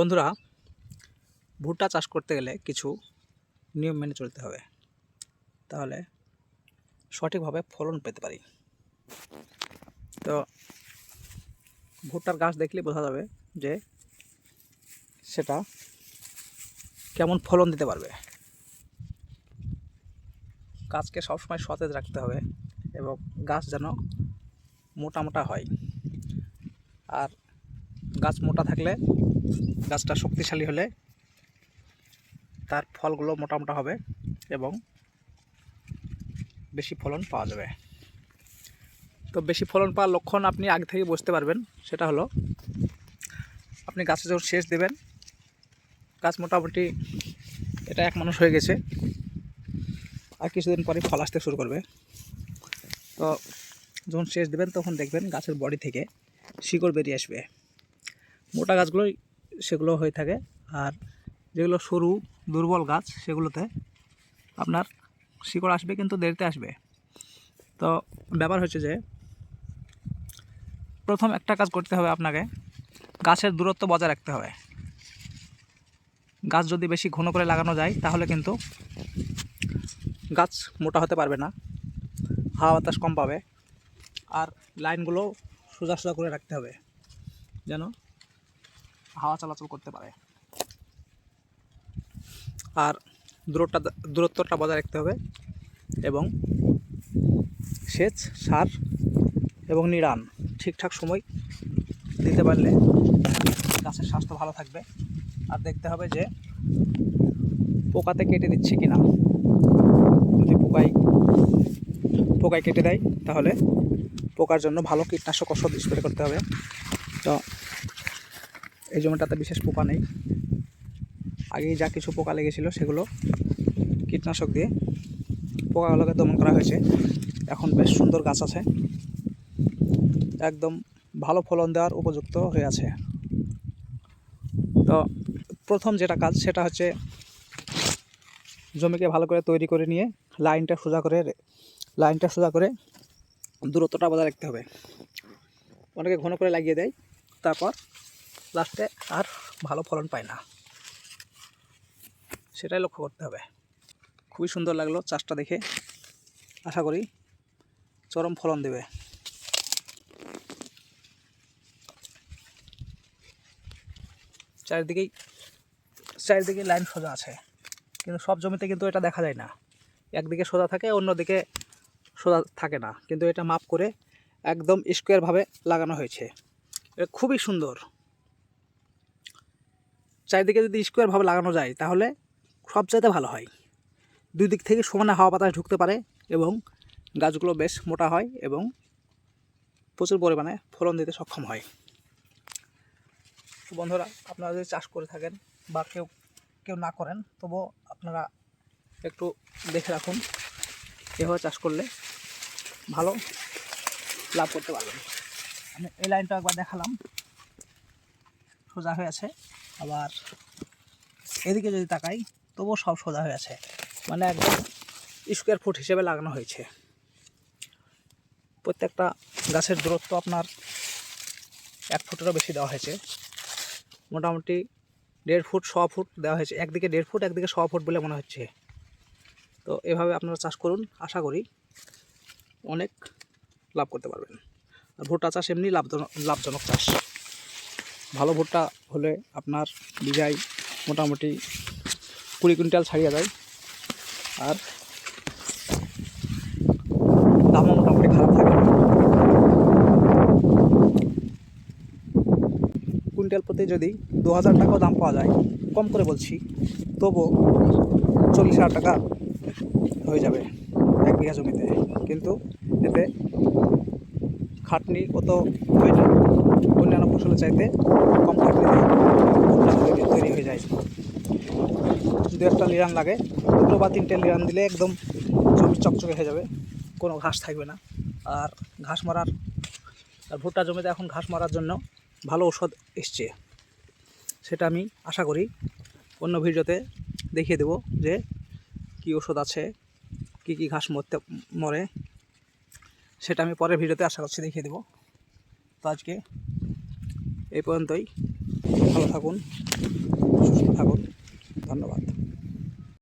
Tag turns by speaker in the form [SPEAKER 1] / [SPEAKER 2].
[SPEAKER 1] বন্ধুরা, ভুট্টা চাষ করতে গেলে কিছু নিয়ম মেনে চলতে হবে। তাহলে সঠিকভাবে ফলন পেতে পারি। তো ভুট্টার গাছ দেখলে বোঝা যাবে যে সেটা কেমন ফলন দিতে পারবে। গাছকে সবসময় সতেজ রাখতে হবে এবং গাছ যেন মোটা মোটা হয়। আর গাছ মোটা থাকলে গাছটা শক্তিশালী হলে তার ফলগুলো মোটা মোটা হবে এবং বেশি ফলন পাওয়া যাবে। তো বেশি ফলন পাওয়ার লক্ষণ আপনি আগে থেকে বুঝতে পারবেন, সেটা হলো আপনি গাছে যখন সেচ দেবেন, গাছ মোটামুটি এটা এক মানুষ হয়ে গেছে আর কিছুদিন পরে ফল আসতে শুরু করবে। তো যখন সেচ দেবেন, তখন দেখবেন গাছের বডি থেকে শিকড় বেরিয়ে আসবে। মোটা গাছগুলোই সেগুলো হয়ে থাকে। আর যেগুলো সরু দুর্বল গাছ, সেগুলোতে আপনার শিকড় আসবে কিন্তু দেরিতে আসবে। তো ব্যাপার হচ্ছে যে, প্রথম একটা কাজ করতে হবে আপনাকে, গাছের দূরত্ব বজায় রাখতে হবে। গাছ যদি বেশি ঘন করে লাগানো যায়, তাহলে কিন্তু গাছ মোটা হতে পারবে না, হাওয়া বাতাস কম পাবে, আর লাইনগুলো সোজা সোজা করে রাখতে হবে। যেন হাওয়া চলাচল করতে পারে। আর দূরত্বটা দূরত্বটা বজায় রাখতে হবে এবং সেচ, সার এবং নিড়ান ঠিকঠাক সময় দিতে পারলে গাছের স্বাস্থ্য ভালো থাকবে। আর দেখতে হবে যে পোকাতে কেটে দিচ্ছে কি না যদি পোকাই, পোকায় কেটে দেয়, তাহলে পোকার জন্য ভালো কীটনাশক ওষুধ স্প্রে করতে হবে। তো এই জমিটাতে বিশেষ পোকা নেই। আগেই যা কিছু পোকা লেগেছিল সেগুলো কীটনাশক দিয়ে পোকাগুলোকে দমন করা হয়েছে। এখন বেশ সুন্দর গাছ আছে। একদম ভালো ফলন দেওয়ার উপযুক্ত হয়ে আছে। তো প্রথম যেটা কাজ সেটা হচ্ছে জমিকে ভালো করে তৈরি করে নিয়ে লাইনটা সোজা করে লাইনটা সোজা করে দূরত্বটা বজায় রাখতে হবে। অনেকে ঘন করে লাগিয়ে দেয়। তারপর লাস্টে আর ভালো ফলন পায় না। সেটাই লক্ষ্য করতে হবে। খুবই সুন্দর লাগল চাষটা দেখে। আশা করি চরম ফলন দেবে। চারিদিকেই চারিদিকে লাইন সোজা আছে। কিন্তু সব জমিতে কিন্তু এটা দেখা যায় না। একদিকে সোজা থাকে, অন্যদিকে সোজা থাকে না। কিন্তু এটা মাপ করে একদম স্কোয়ারভাবে লাগানো হয়েছে। এটা খুবই সুন্দর। চারিদিকে যদি স্কোয়ারভাবে লাগানো যায়, তাহলে সব চাইতে ভালো হয়। দুই দিক থেকে সমানে হাওয়া বাতাস ঢুকতে পারে এবং গাছগুলো বেশ মোটা হয় এবং প্রচুর পরিমাণে ফলন দিতে সক্ষম হয়। বন্ধুরা, আপনারা যদি চাষ করে থাকেন বা কেউ কেউ না করেন, তবুও আপনারা একটু দেখে রাখুন এভাবে চাষ করলে ভালো লাভ করতে পারবেন। আমি এই লাইনটা একবার দেখালাম। সোজা হয়ে আছে। আবার এদিকে যদি তাকাই, তবুও সব সোজা হয়ে আছে। মানে একদম স্কোয়ার ফুট হিসেবে লাগানো হয়েছে। প্রত্যেকটা গাছের দূরত্ব আপনার এক ফুটেরও বেশি দেওয়া হয়েছে। মোটামুটি দেড় ফুট, ছ ফুট দেওয়া হয়েছে। একদিকে দেড় ফুট, একদিকে ছ ফুট বলে মনে হচ্ছে। তো এভাবে আপনারা চাষ করুন। আশা করি অনেক লাভ করতে পারবেন। আর ভুট্টা চাষ এমনি লাভজনক লাভজনক চাষ। ভালো ভুট্টা হলে আপনার বিঘায় মোটামুটি কুড়ি কুইন্টাল ছাড়িয়ে যায়। আর দামও মোটামুটি খারাপ থাকে। কুইন্টাল প্রতি যদি দু হাজার টাকাও দাম পাওয়া যায়, কম করে বলছি, তবুও চল্লিশ হাজার টাকা হয়ে যাবে এক বিঘা জমিতে। কিন্তু এতে খাটনি কত হয় না অন্যান্য ফসলের চাইতে কম খাটনিতে ভুট্টা তৈরি হয়ে যায়? দু একটা লিরান লাগে। দুটো বা তিনটে লিরান দিলে একদম জমি চকচকে হয়ে যাবে। কোনো ঘাস থাকবে না। আর ঘাস মারার, আর ভুট্টা জমিতে এখন ঘাস মারার জন্য ভালো ঔষধ এসছে। সেটা আমি আশা করি অন্য ভিডিওতে দেখিয়ে দেব যে কী ওষুধ আছে, কী কী ঘাস মরতে, মরে সেটা আমি পরের ভিডিওতে আশা করছি দেখিয়ে দেবো। তো আজকে এই পর্যন্তই। ভালো থাকুন, সুস্থ থাকুন। ধন্যবাদ।